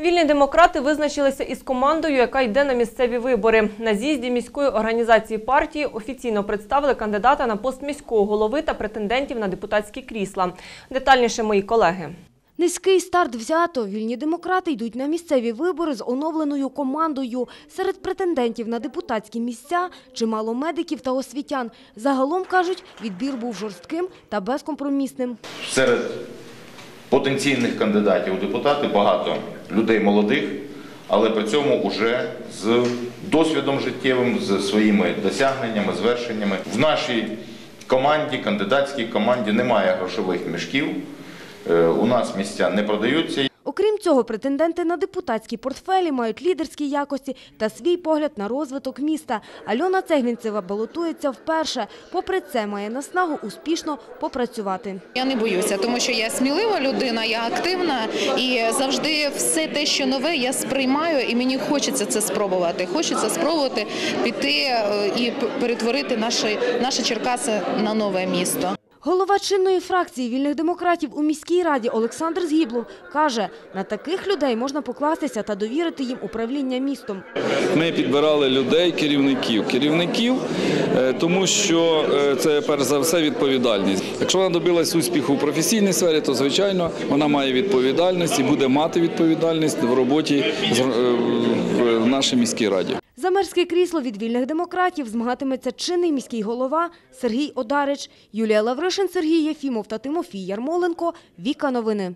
Вільні демократи визначилися із командою, яка йде на місцеві вибори. На з'їзді міської організації партії офіційно представили кандидата на пост міського голови та претендентів на депутатські крісла. Детальніше мої колеги. Низький старт взято. Вільні демократи йдуть на місцеві вибори з оновленою командою. Серед претендентів на депутатські місця чимало медиків та освітян. Загалом, кажуть, відбір був жорстким та безкомпромісним. Серед потенційних кандидатів у депутати багато людей молодих, але при цьому вже з досвідом життєвим, з своїми досягненнями, звершеннями. В нашій команді, кандидатській команді, немає грошових мішків. Е, У нас місця не продаються. Цього, претенденти на депутатські портфелі мають лідерські якості та свій погляд на розвиток міста. Альона Цегвінцева балотується вперше. Попри це, має наснагу успішно попрацювати. Я не боюся, тому що я смілива людина, я активна і завжди все те, що нове, я сприймаю, і мені хочеться це спробувати. Хочеться спробувати піти е, і перетворити наші, наші Черкаси на нове місто. Голова чинної фракції вільних демократів у міській раді Олександр Згіблов каже, на таких людей можна покластися та довірити їм управління містом. Ми підбирали людей, керівників. Керівників, е, тому що е, це перш за все відповідальність. Якщо вона добилась успіху у професійній сфері, то звичайно вона має відповідальність і буде мати відповідальність в роботі е, в- в нашій міській раді. За мерське крісло від вільних демократів змагатиметься чинний міський голова Сергій Одарич, Юлія Лавришин, Сергій Єфімов та Тимофій Ярмоленко. Віка новини.